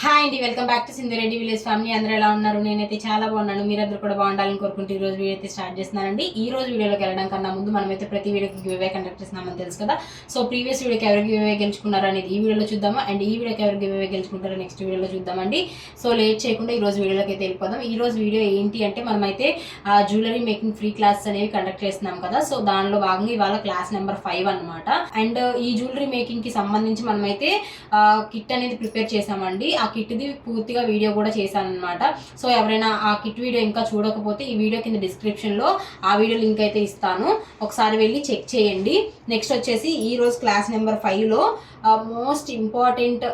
Hi అండి welcome back to Sindhu Reddy village family. అందరూ ఎలా ఉన్నారు? నేనైతే చాలా బాగున్నాను. మీరందరూ కూడా బాగుండాలని కోరుకుంటూ ఈ రోజు వీడియో అయితే స్టార్ట్ చేస్తున్నానండి. ఈ రోజు వీడియోలోకి వెళ్ళడం కన్నా ముందు మనమైతే ప్రతి వీడియోకి గివ్ అవే కండక్ట్ చేస్తున్నామని తెలుసు కదా? సో ప్రీవియస్ వీడియోకి ఎవరు గివ్ అవే గెలుచుకున్నారు అనేది ఈ వీడియోలో చూద్దాము? అండ్ ఈ వీడియోకి ఎవరు గివ్ అవే గెలుచుకుంటారో నెక్స్ట్ వీడియోలో చూద్దామండి. సో లేట్ చేయకుండా ఈ రోజు వీడియోలోకి అయితే వెళ్ళిపోదాం. ఈ రోజు వీడియో ఏంటి అంటే మనమైతే జ్యువెలరీ మేకింగ్ ఫ్రీ క్లాసెస్ అనేవి కండక్ట్ చేస్తున్నాం కదా? సో దానిలో భాగంగా ఇవాళ క్లాస్ నెంబర్ ఫైవ్ అనమాట అండ్ ఈ జ్యువెలరీ మేకింగ్కి సంబంధించి మనమైతే కిట్ అనేది ప్రిపేర్ చేసామండి ఆ కిట్ది పూర్తిగా వీడియో కూడా చేశాను అనమాట సో ఎవరైనా ఆ కిట్ వీడియో ఇంకా చూడకపోతే ఈ వీడియో కింద డిస్క్రిప్షన్లో ఆ వీడియో లింక్ అయితే ఇస్తాను. ఒకసారి వెళ్ళి చెక్ చేయండి. నెక్స్ట్ వచ్చేసి ఈరోజు క్లాస్ నెంబర్ ఫైవ్లో మోస్ట్ ఇంపార్టెంట్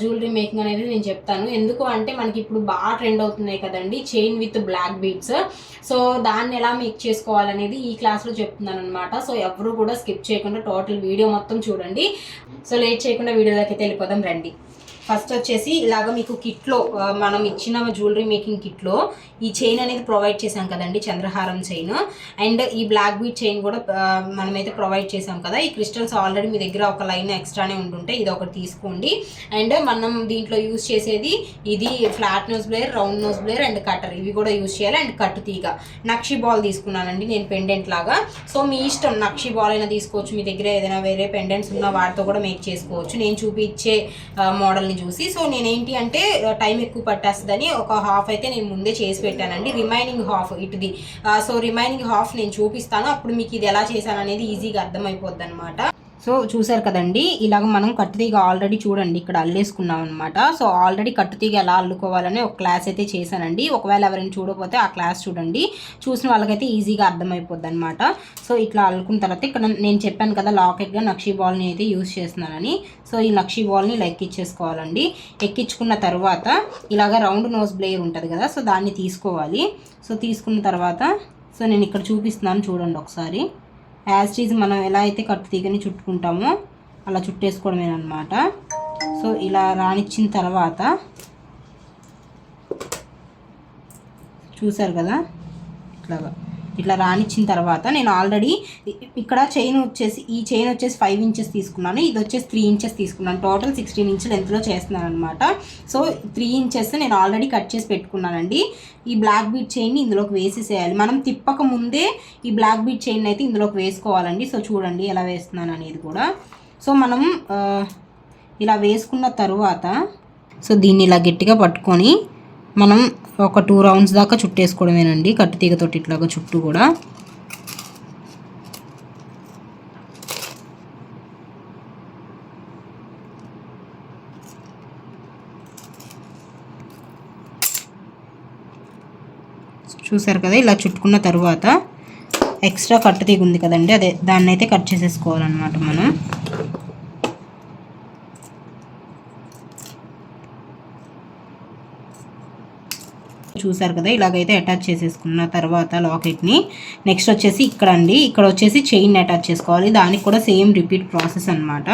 జ్యువెలరీ మేకింగ్ అనేది నేను చెప్తాను. ఎందుకు అంటే మనకి ఇప్పుడు బాగా ట్రెండ్ అవుతున్నాయి కదండి chain with black beads so దాన్ని ఎలా మేక్ చేసుకోవాలనేది ఈ క్లాస్లో చెప్తున్నాను అనమాట సో ఎవరు కూడా స్కిప్ చేయకుండా టోటల్ వీడియో మొత్తం చూడండి. సో లేట్ చేయకుండా వీడియోలోకి అయితే వెళ్ళిపోదాం రండి. ఫస్ట్ వచ్చేసి ఇలాగ మీకు కిట్లో మనం ఇచ్చిన జ్యువెలరీ మేకింగ్ కిట్లో ఈ చైన్ అనేది ప్రొవైడ్ చేశాం కదండి చంద్రహారం చైన్ అండ్ ఈ బ్లాక్ బీట్ చైన్ కూడా మనమైతే ప్రొవైడ్ చేసాం కదా. ఈ క్రిస్టల్స్ ఆల్రెడీ మీ దగ్గర ఒక లైన్ ఎక్స్ట్రానే ఉంటుంటే ఇది ఒకటి తీసుకోండి. అండ్ మనం దీంట్లో యూస్ చేసేది ఇది flat nose plier round nose plier and cutter ఇవి కూడా యూస్ చేయాలి. అండ్ కట్టు తీగ. నక్షి బాల్ తీసుకున్నానండి నేను పెండెంట్ లాగా. సో మీ ఇష్టం నక్షి బాల్ అయినా తీసుకోవచ్చు. మీ దగ్గర ఏదైనా వేరే పెండెంట్స్ ఉన్న వాటితో కూడా మేక్ చేసుకోవచ్చు. నేను చూపించే మోడల్ మోడల్ని చూసి సో నేనేంటి అంటే టైం ఎక్కువ పట్టేస్తుందని ఒక హాఫ్ అయితే నేను ముందే చేసి పెట్టానండి. రిమైనింగ్ హాఫ్ ఇటుది. సో రిమైనింగ్ హాఫ్ నేను చూపిస్తాను. అప్పుడు మీకు ఇది ఎలా చేశాను అనేది ఈజీగా అర్థమైపోద్ది అనమాట సో చూసారు కదండి ఇలాగ మనం కట్టుతీగ ఆల్రెడీ చూడండి ఇక్కడ అల్లేసుకున్నాం అనమాట సో ఆల్రెడీ కట్టుతీగ ఎలా అల్లుకోవాలని ఒక క్లాస్ అయితే చేశానండి. ఒకవేళ ఎవరైనా చూడకపోతే ఆ క్లాస్ చూడండి. చూసిన వాళ్ళకైతే ఈజీగా అర్థమైపోద్ది అనమాట సో ఇట్లా అల్లుకున్న తర్వాత ఇక్కడ నేను చెప్పాను కదా లాకెట్గా నక్షీ బాల్ని అయితే యూస్ చేస్తున్నానని. సో ఈ నక్షీ బాల్ని ఇలా ఎక్కించేసుకోవాలండి ఎక్కించుకున్న తర్వాత ఇలాగ రౌండ్ నోస్ బ్లేయర్ ఉంటుంది కదా సో దాన్ని తీసుకోవాలి. సో తీసుకున్న తర్వాత సో నేను ఇక్కడ చూపిస్తున్నాను చూడండి ఒకసారి. యాజ్ చీజ్ మనం ఎలా అయితే కట్టు తీగని చుట్టుకుంటామో అలా చుట్టేసుకోవడమేనమాట సో ఇలా రానిచ్చిన తర్వాత చూసారు కదా? ఇట్లాగా. ఇట్లా రానిచ్చిన తర్వాత నేను ఆల్రెడీ ఇక్కడ చైన్ వచ్చేసి ఈ చైన్ వచ్చేసి ఫైవ్ ఇంచెస్ తీసుకున్నాను. ఇది వచ్చేసి త్రీ ఇంచెస్ తీసుకున్నాను. టోటల్ సిక్స్టీన్ ఇంచ్ లెంత్లో చేస్తున్నాను అనమాట సో త్రీ ఇంచెస్ నేను ఆల్రెడీ కట్ చేసి పెట్టుకున్నానండి. ఈ బ్లాక్ బీట్ చైన్ని ఇందులోకి వేసేసేయాలి. మనం తిప్పక ముందే ఈ బ్లాక్ బీట్ చైన్ అయితే ఇందులోకి వేసుకోవాలండి. సో చూడండి ఎలా వేస్తున్నాను అనేది కూడా. సో మనం ఇలా వేసుకున్న తరువాత సో దీన్ని ఇలా గట్టిగా పట్టుకొని మనం ఒక టూ రౌండ్స్ దాకా చుట్టేసుకోవడమేనండి. కట్టుతీగతోటి ఇట్లాగా చుట్టూ కూడా. చూసారు కదా ఇలా చుట్టుకున్న తర్వాత ఎక్స్ట్రా కట్టు ఉంది కదండి. అదే దాన్ని అయితే కట్ చేసేసుకోవాలన్నమాట మనం. చూసారు కదా ఇలాగైతే అటాచ్ చేసేసుకున్న తర్వాత లాకెట్ని. నెక్స్ట్ వచ్చేసి ఇక్కడ అండి ఇక్కడ వచ్చేసి చైన్ అటాచ్ చేసుకోవాలి. దానికి కూడా సేమ్ రిపీట్ ప్రాసెస్ అనమాట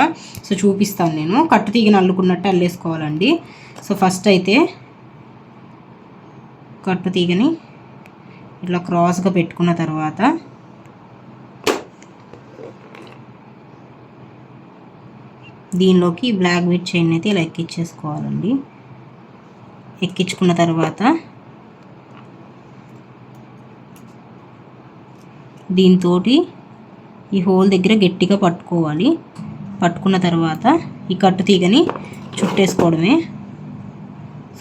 సో చూపిస్తాను నేను. కట్టు తీగని అల్లుకున్నట్టు అల్లేసుకోవాలండి. సో ఫస్ట్ అయితే కట్టు తీగని ఇట్లా క్రాస్గా పెట్టుకున్న తర్వాత దీనిలోకి బ్లాక్ బీట్ చైన్ అయితే ఇలా ఎక్కించేసుకోవాలండి ఎక్కించుకున్న తర్వాత దీంతో ఈ హోల్ దగ్గర గట్టిగా పట్టుకోవాలి. పట్టుకున్న తర్వాత ఈ కట్టు తీగని చుట్టేసుకోవడమే.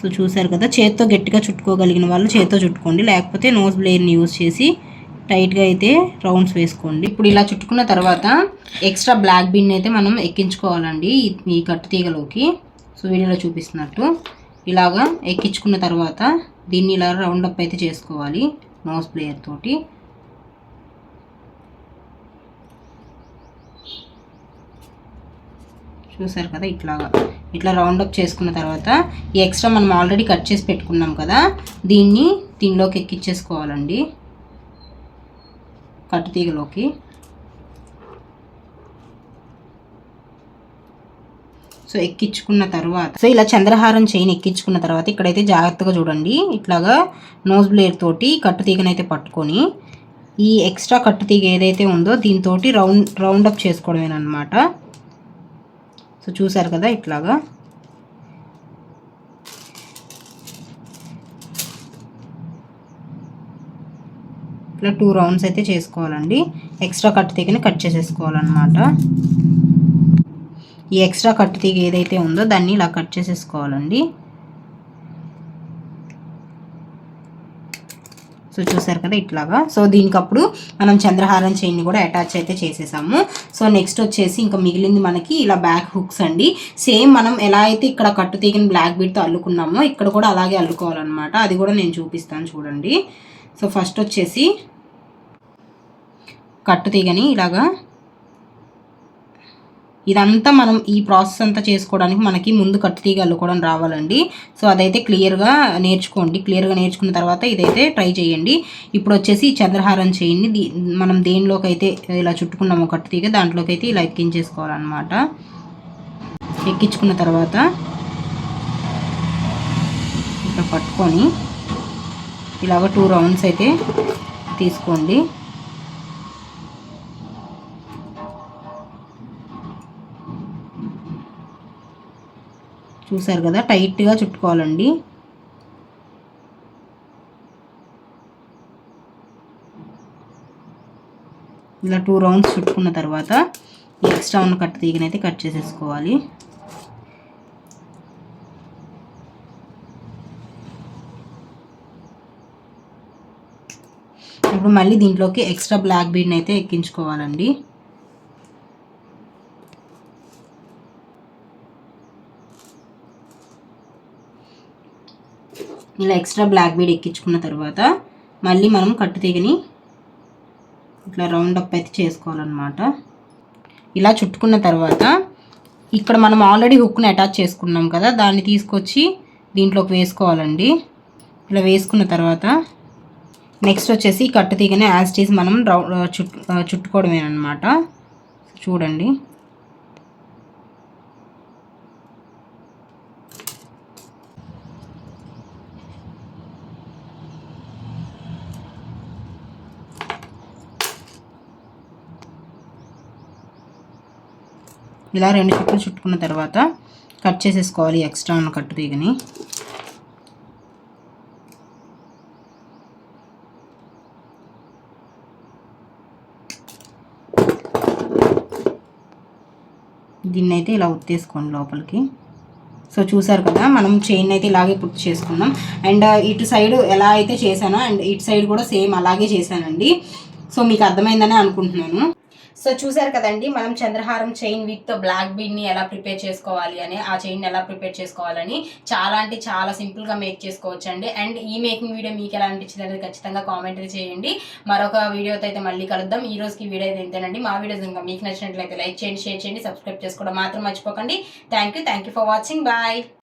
సో చూసారు కదా చేత్తో గట్టిగా చుట్టుకోగలిగిన వాళ్ళు చేత్తో చుట్టుకోండి. లేకపోతే నోస్ బ్లేయర్ని యూజ్ చేసి టైట్గా అయితే రౌండ్స్ వేసుకోండి. ఇప్పుడు ఇలా చుట్టుకున్న తర్వాత ఎక్స్ట్రా బ్లాక్ బిన్ అయితే మనం ఎక్కించుకోవాలండి ఈ- కట్టు తీగలోకి. సో వీడియోలో చూపిస్తున్నట్టు ఇలాగా ఎక్కించుకున్న తర్వాత దీన్ని ఇలా రౌండప్ అయితే చేసుకోవాలి నోస్ ప్లేయర్ తోటి. చూసారు కదా ఇట్లాగా. ఇట్లా రౌండ్ అప్ చేసుకున్న తర్వాత ఈ ఎక్స్ట్రా మనం ఆల్రెడీ కట్ చేసి పెట్టుకున్నాం కదా దీన్ని దీనిలోకి ఎక్కించేసుకోవాలండి కట్టు తీగలోకి. సో ఎక్కించుకున్న తర్వాత సో ఇలా చంద్రహారం చైన్ ఎక్కించుకున్న తర్వాత ఇక్కడైతే జాగ్రత్తగా చూడండి. ఇట్లాగా నోస్ బ్లేడ్ తోటి కట్టు తీగనైతే పట్టుకొని ఈ ఎక్స్ట్రా కట్టు తీగ ఏదైతే ఉందో దీంతో రౌండ్ రౌండ్ అప్ చేసుకోవడమేనమాట సో చూసారు కదా ఇట్లాగా. ఇట్లా టూ రౌండ్స్ అయితే చేసుకోవాలండి. ఎక్స్ట్రా కట్ తీగని కట్ చేసేసుకోవాలన్నమాట. ఈ ఎక్స్ట్రా కట్ తీగ ఏదైతే ఉందో దాన్ని ఇలా కట్ చేసేసుకోవాలండి. సో చూసారు కదా ఇట్లాగా. సో దీనికప్పుడు మనం చంద్రహారం చైన్ని కూడా అటాచ్ అయితే చేసేసాము. సో నెక్స్ట్ వచ్చేసి ఇంకా మిగిలింది మనకి ఇలా బ్యాక్ హుక్స్ అండి. సేమ్ మనం ఎలా అయితే ఇక్కడ కట్టు తీగని బ్లాక్ బీట్తో అల్లుకున్నామో ఇక్కడ కూడా అలాగే అల్లుకోవాలన్నమాట. అది కూడా నేను చూపిస్తాను చూడండి. సో ఫస్ట్ వచ్చేసి కట్టు తీగని ఇలాగా ఇదంతా మనం ఈ ప్రాసెస్ అంతా చేసుకోవడానికి మనకి ముందు కట్టు తీగ కూడా రావాలండి. సో అదైతే క్లియర్గా నేర్చుకోండి. క్లియర్గా నేర్చుకున్న తర్వాత ఇదైతే ట్రై చేయండి. ఇప్పుడు వచ్చేసి చంద్రహారం చేయండి. దీ మనం దేనిలోకి అయితే ఇలా చుట్టుకున్నామో కట్టు తీగ దాంట్లోకి అయితే ఇలా ఎక్కించేసుకోవాలన్నమాట. ఎక్కించుకున్న తర్వాత ఇట్లా పట్టుకొని ఇలాగ టూ రౌండ్స్ అయితే తీసుకోండి. చూసారు కదా టైట్గా చుట్టుకోవాలండి. ఇలా టూ రౌండ్స్ చుట్టుకున్న తర్వాత ఈ ఎక్స్ట్రా ఉన్న కట్ తీగనైతే కట్ చేసేసుకోవాలి. ఇప్పుడు మళ్ళీ దీంట్లోకి ఎక్స్ట్రా బ్లాక్ బీడ్ని అయితే ఎక్కించుకోవాలండి. ఇలా ఎక్స్ట్రా బ్లాక్ బీడ్ ఎక్కించుకున్న తర్వాత మళ్ళీ మనం కట్టు తీగని ఇట్లా రౌండ్ అప్ అయితే చేసుకోవాలన్నమాట. ఇలా చుట్టుకున్న తర్వాత ఇక్కడ మనం ఆల్రెడీ హుక్ని అటాచ్ చేసుకున్నాం కదా దాన్ని తీసుకొచ్చి దీంట్లోకి వేసుకోవాలండి. ఇలా వేసుకున్న తర్వాత నెక్స్ట్ వచ్చేసి కట్టు తీగని యాజ్ టీజ్ మనం రౌ చుట్టు చుట్టుకోవడమేనమాట చూడండి. ఇలా రెండు చుట్లు చుట్టుకున్న తర్వాత కట్ చేసేసుకోవాలి ఎక్స్ట్రా ఉన్న కట్టు తీగని. దీన్ని అయితే ఇలా ఉత్తేసుకోండి లోపలికి. సో చూసారు కదా మనం చైన్ అయితే ఇలాగే పుట్టి చేసుకున్నాం. అండ్ ఇటు సైడ్ ఎలా అయితే చేశానో అండ్ ఇటు సైడ్ కూడా సేమ్ అలాగే చేశానండి. సో మీకు అర్థమైందని అనుకుంటున్నాను. సో చూసారు కదండి మనం చంద్రహారం చైన్ విత్ బ్లాక్ బీడ్ని ఎలా ప్రిపేర్ చేసుకోవాలి అని ఆ చైన్ ఎలా ప్రిపేర్ చేసుకోవాలని చాలా అంటే చాలా సింపుల్గా మేక్ చేసుకోవచ్చు అండి అండ్ ఈ మేకింగ్ వీడియో మీకు ఎలా అనిపించింది అనేది ఖచ్చితంగా కామెంట్ చేయండి. మరొక వీడియోతో అయితే మళ్ళీ కలుద్దాం. ఈ రోజుకి వీడియో అయితే ఇంతేనండి. మా వీడియోస్ ఇంకా మీకు నచ్చినట్లయితే లైక్ చేయండి షేర్ చేయండి సబ్స్క్రైబ్ చేసుకోవడం మాత్రం మర్చిపోకండి. Thank you thank you for watching. Bye.